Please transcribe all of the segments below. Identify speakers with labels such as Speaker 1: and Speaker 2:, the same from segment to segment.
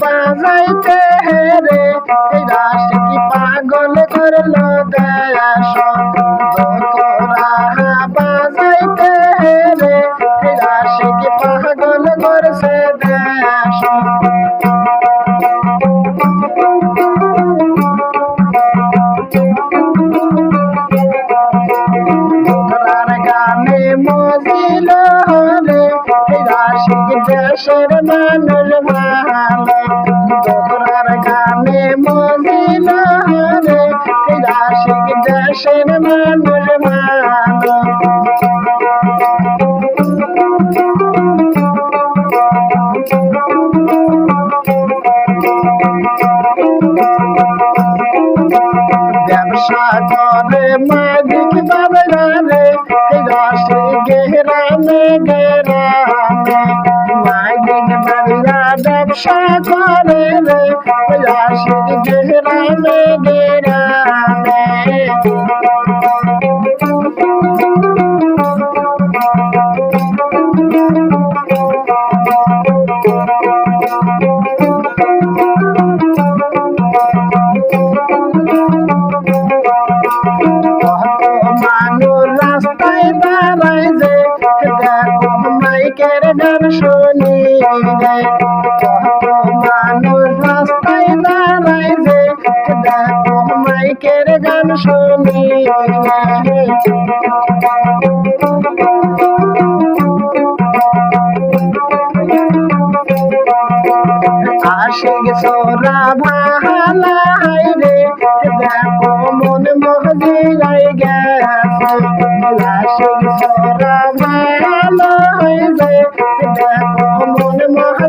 Speaker 1: বাজাইতে রে রাশি কি পাগল করল ব্যবসা করে মালিক বাবরা রে রসে গেরানে। গেরামে মালিক বাবরা ব্যবসা করে রসে গেরানে। গেরামে মাইকের গান শুনি কত মানুষ রাস্তায় দাঁড়ায় যে, দেখো মাইকের গান শুনি আশিক সোরা ভালাই রে মন মহজিলাই গেছে। সোরা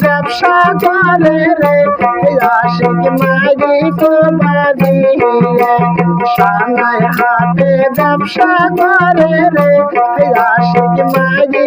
Speaker 1: ব্যবসা করে রে আশিক মারি তো সামায় হাতে ব্যবসা করে রে। আশিক বাজি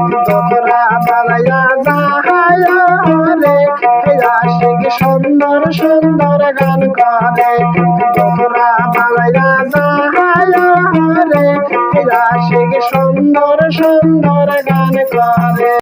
Speaker 1: করে তোরা বাবায়া রে আশিক সুন্দর সুন্দর গান করে তোরা বাবায়া সাহায় রে আশিক সুন্দর সুন্দর গান করে।